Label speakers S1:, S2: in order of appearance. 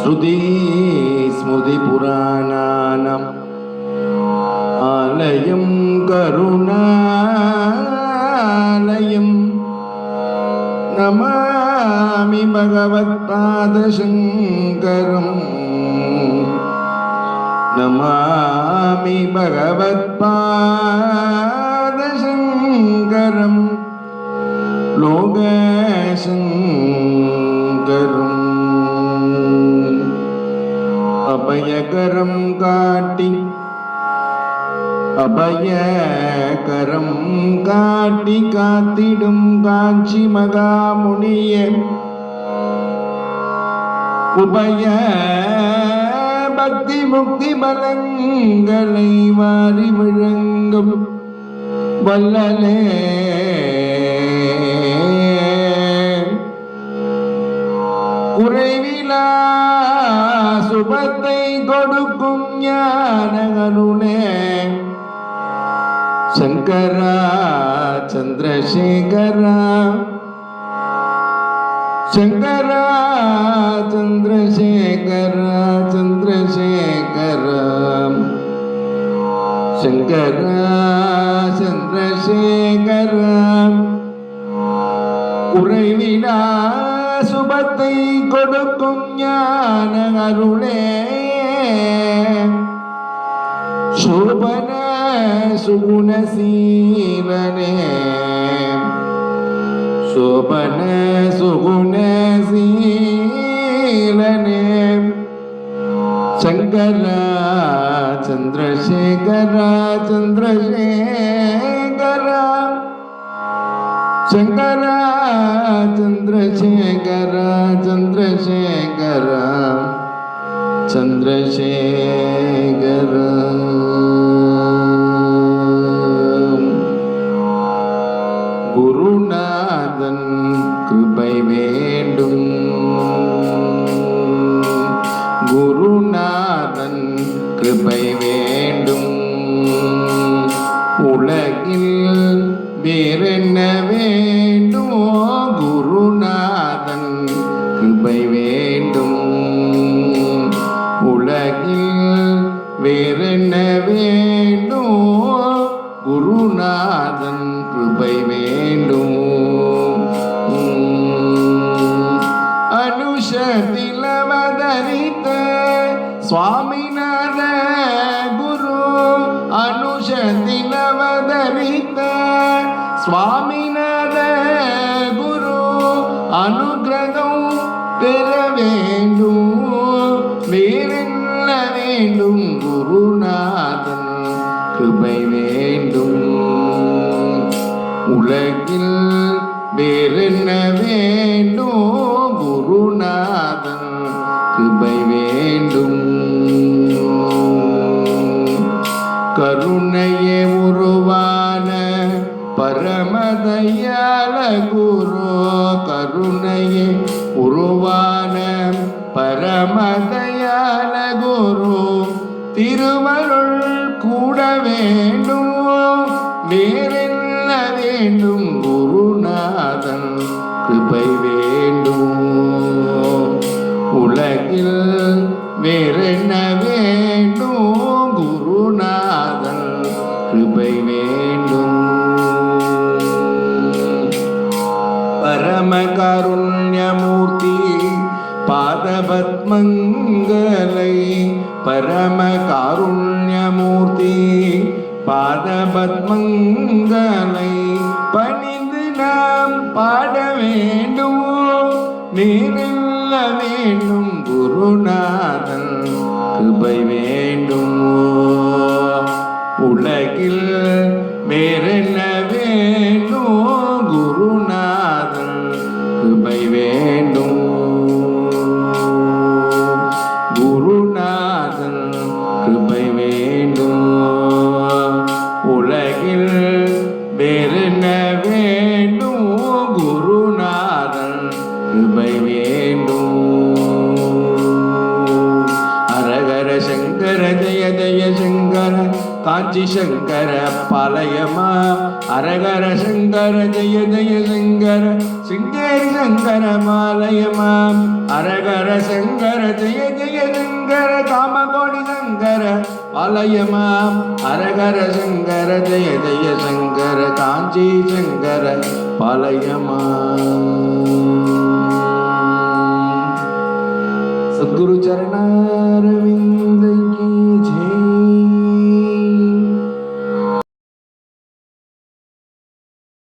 S1: श्रुति स्मृतिपुराणानाम् आलयं करुणालयम् नमामि भगवत्पादशङ्करम् नमामि भगवत्पादशङ्करम् लोकशङ्करम् அபயகரம் காட்டி அபயகரம் காட்டி காத்திடும் காஞ்சி மகாமுனிய. உபய பக்தி முக்தி பலங்களை வாரி விழுங்கும் வல்லலே. குறைவி குறைவிலா சுபத்தை கொடுக்கும் ஞானகருளே சங்கரா சந்திரசேகரா. சங்கரா சந்திரசேகரா சந்திரசேகரா. சங்கரா சந்திரசேகரா. குறைவிடா சுபத்தை கொடுக்கும் ஞான அருளே சோபன சுகுணசீலனே சோபன சுகுணசீலனே சங்கரா சந்திரசேகரா சந்திரசேகரா சங்கரா சந்திரசேகரா சந்திரசேகரா சந்திரசேகரா குருநாதன் கிருபை வேண்டும்। குருநாதன் கிருபை வேண்டும்। உலகில் வேறென்னவே அவதரித்த சுவாமிநாத குரு அனுகிரகம் பெற வேண்டும். வேறென்ன வேண்டும்? குருநாதன் கிருபை வேண்டும். உலகில் வேறென்ன வேண்டும் பரமதயால குரு கருணையே உருவான பரமதயால குரு திருவருள் கூடவே பரமகாருண்யமூர்த்தி பாதபத்மங்களை பணிந்து நாம் பாட வேண்டும்? நீரில்ல வேண்டும் குருநாதன் கிருபை வேண்டும்? உலகில் வேறென்ன காஞ்சி சங்கர பாலயமா அரகர சங்கர ஜெய ஜெய சங்கர சிங்கேரி சங்கர மாலயமா. அரகர சங்கர ஜெய ஜெய சங்கர காமகோடி சங்கர பாளையமா. அரகர சங்கர ஜெய ஜெய சங்கர காஞ்சி சங்கர பாளையமா. சத்குரு சரணா